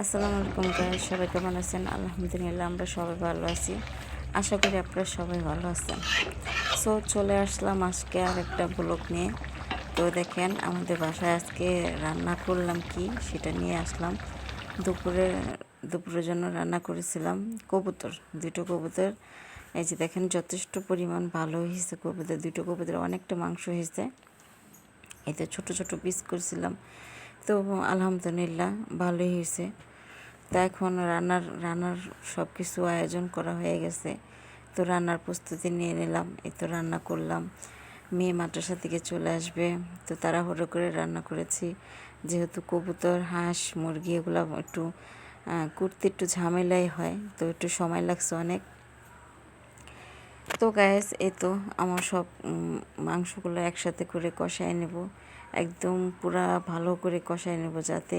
আসসালামু আলাইকুম গাইস সবাই কেমন আছেন? আলহামদুলিল্লাহ, আমরা সবাই ভালো আছি। আশা করি আপনারা সবাই ভালো আছেন। সো চলে আসলাম আজকে আর একটা ব্লগ নিয়ে। তো দেখেন, আমাদের বাসায় আজকে রান্না করলাম কি, সেটা নিয়ে আসলাম। দুপুরে, দুপুরের জন্য রান্না করেছিলাম কবুতর, দুটো কবুতর। এই যে দেখেন, যথেষ্ট পরিমাণ ভালো হয়েছে কবুতর, দুটো কবুতর অনেকটা মাংস হয়েছে। এতে ছোট ছোট পিস করছিলাম। তো আলহামদুলিল্লাহ ভালোই হয়েছে। তা এখন রান্নার রান্নার সব কিছু আয়োজন করা হয়ে গেছে। তো রান্নার প্রস্তুতি নিয়ে নিলাম, এই তো রান্না করলাম। মেয়ে মাদ্রাসা থেকে চলে আসবে, তো তারা তাড়াহুড়ো করে রান্না করেছি। যেহেতু কবুতর, হাঁস, মুরগি এগুলো একটু করতে একটু ঝামেলাই হয়, তো একটু সময় লাগছে অনেক। তো গ্যাস এই তো আমার সব মাংসগুলো একসাথে করে কষায় নেব। একদম পুরা ভালো করে কষায় নেব যাতে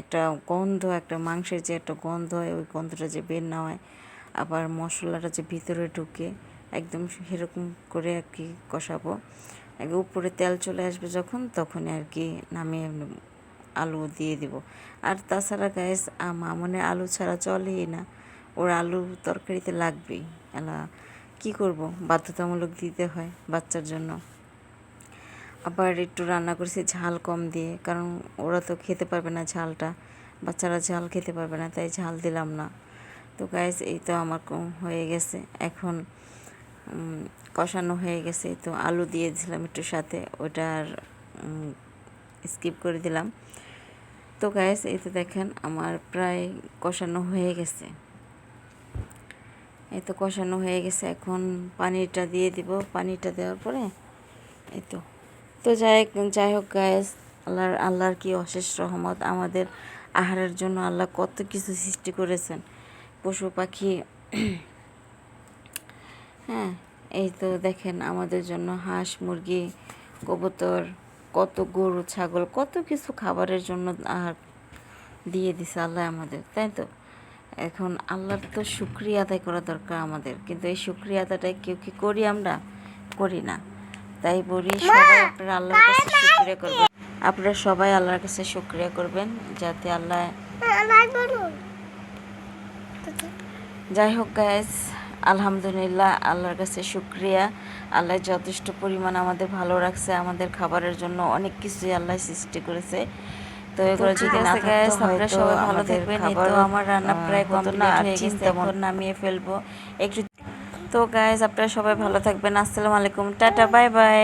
একটা গন্ধ, একটা মাংসের যে একটা গন্ধ হয়, ওই গন্ধটা যে বের না হয়, আবার মশলাটা যে ভিতরে ঢুকে, একদম সেরকম করে আর কি কষাবো। আগে উপরে তেল চলে আসবে যখন তখন আর কি নামিয়ে আলু দিয়ে দিব। আর তাছাড়া গ্যাস মামনের আলু ছাড়া চলেই না। ওর আলু তরকারিতে লাগবেই। এলা, কি করব? বাধ্যতামূলক দিতে হয় বাচ্চার জন্য। আবার একটু রান্না করেছি ঝাল কম দিয়ে, কারণ ওরা তো খেতে পারবে না ঝালটা। বাচ্চারা ঝাল খেতে পারবে না, তাই ঝাল দিলাম না। তো গাইস এই তো আমার কম হয়ে গেছে। এখন কষানো হয়ে গেছে। তো আলু দিয়ে দিলাম একটু সাথে, ওটা আর স্কিপ করে দিলাম। তো গাইস এই তো দেখেন, আমার প্রায় কষানো হয়ে গেছে। এই তো কষানো হয়ে গেছে, এখন পানিটা দিয়ে দিব। পানিটা দেওয়ার পরে এই তো। তো যাই যাই হোক গায়েস আল্লাহর আল্লাহর কি অশেষ রহমত, আমাদের আহারের জন্য আল্লাহ কত কিছু সৃষ্টি করেছেন। পশু পাখি হ্যাঁ এই তো দেখেন আমাদের জন্য হাঁস, মুরগি, কবুতর, কত গরু, ছাগল, কত কিছু খাবারের জন্য আহার দিয়ে দিছে আল্লাহ আমাদের, তাই তো? এখন আল্লাহর তো শুক্রিয়া আদায় করা দরকার আমাদের। কিন্তু এই শুক্রিয়া আদায়টা কেউ কি করি আমরা? করি না। তাই বলি সবাই আপনারা আল্লাহর কাছে শুক্রিয়া করবেন। আপনারা সবাই আল্লাহর কাছে শুক্রিয়া করবেন যাতে আল্লাহ যাই হোক গ্যাস আলহামদুলিল্লাহ আল্লাহর কাছে শুক্রিয়া। আল্লাহ যথেষ্ট পরিমাণ আমাদের ভালো রাখছে আমাদের খাবারের জন্য অনেক কিছুই আল্লাহ সৃষ্টি করেছে। তো এগুলো যদি না থাকতো হয়তো সবাই ভালো আমাদের তো আমার রান্না প্রায় আর হয়ে গেছে, এখন নামিয়ে ফেলব। একটু তো গাইজ আপনারা সবাই ভালো থাকবেন। আসসালামু আলাইকুম। Tata bye bye